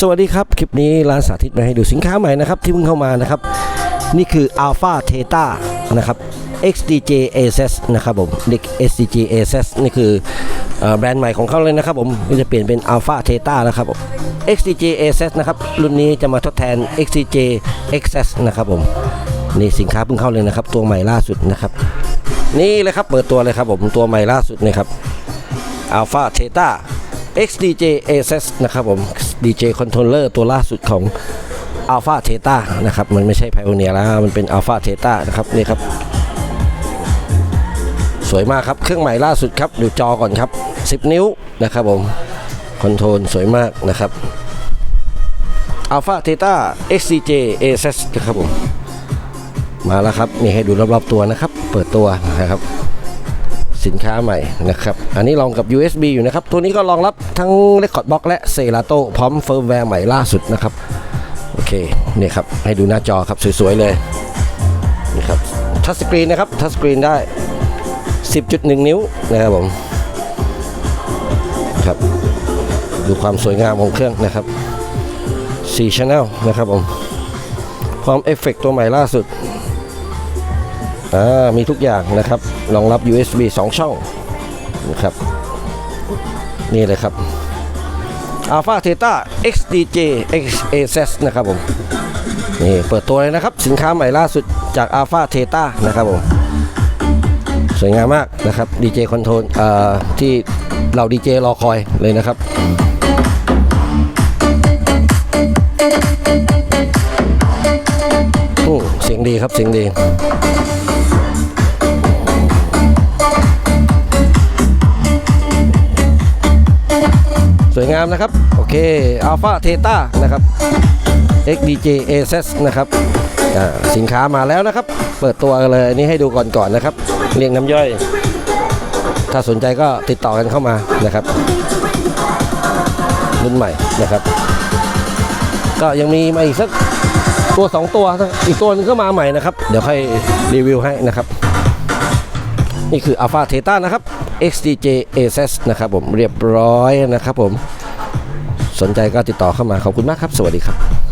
สวัสดีครับคลิปนี้ร้านสาธิตมาให้ดูสินค้าใหม่นะครับที่เพิ่งเข้ามานะครับ นี่คือ Alpha Theta นะครับ XDJ ASS นะครับผมเด็ก XDJ ASS นี่คือแบรนด์ใหม่ของเขาเลยนะครับผมก็จะเปลี่ยนเป็น Alpha Theta นะครับผม XDJ ASS นะครับรุ่นนี้จะมาทดแทน XDJ XS นะครับผมนี่สินค้าเพิ่งเข้าเลยนะครับ ตัวใหม่ล่าสุดนะครับ นี่เลยครับเปิดตัวเลยครับผมตัวใหม่ล่าสุดนะครับ Alpha Theta XDJ ASS นะครับผม DJ Controller ตัวล่าสุดของ Alpha Theta นะครับ มันไม่ใช่ Pioneer แล้ว มันเป็น Alpha Theta นะครับ นี่ครับ สวยมากครับ เครื่องใหม่ล่าสุดครับ ดูจอก่อนครับ 10 นิ้วนะครับผม คอนโทรลสวยมากนะครับ Alpha Theta XDJ ASS นะครับผม มาแล้วครับมีให้ดูรอบๆตัวนะครับ เปิดตัวนะครับ สินค้าใหม่นะครับ อันนี้รองกับ USB อยู่นะครับ ตัวนี้ก็รองรับทั้ง Record Box และ Serato พร้อมเฟิร์มแวร์ใหม่ล่าสุดนะครับ โอเคเนี่ยครับ ให้ดูหน้าจอครับ สวย ๆ เลยนี่ครับทัชสกรีนนะครับทัชสกรีนได้ 10.1 นิ้วนะครับผมครับดูความสวยงามของเครื่องนะครับ4 Channel นะครับผมพร้อมเอฟเฟกต์ตัวใหม่ล่าสุด อ่ามีทุกอย่างนะครับรองรับ USB 2 ช่องนะครับ นี่เลยครับ Alpha Theta XDJ XASS นะครับผมนี่เปิดตัวเลยนะครับ สินค้าใหม่ล่าสุดจาก Alpha Theta นะครับผมสวยงามมากนะครับ DJ Control อ่อที่เรา DJ รอคอยเลยนะครับ ดีครับเสียงดีสวยงามนะครับ โอเค Alpha Theta นะครับ XDJ ASS นะครับสินค้ามาแล้วนะครับ เปิดตัวกันเลย อันนี้ให้ดูก่อนก่อนนะครับ เรียงน้ำย่อย ถ้าสนใจก็ติดต่อกันเข้ามานะครับ รุ่นใหม่นะครับ ก็ยังมีมาอีกสัก ตัว 2 ตัวอีกตัวหนึงก็มาใหม่นะครับ เดี๋ยวค่อยรีวิวให้นะครับ นี่คือ Alpha Theta นะครับ XDJ ASS นะครับผมเรียบร้อยนะครับผม สนใจก็ติดต่อเข้ามาขอบคุณมากครับ สวัสดีครับ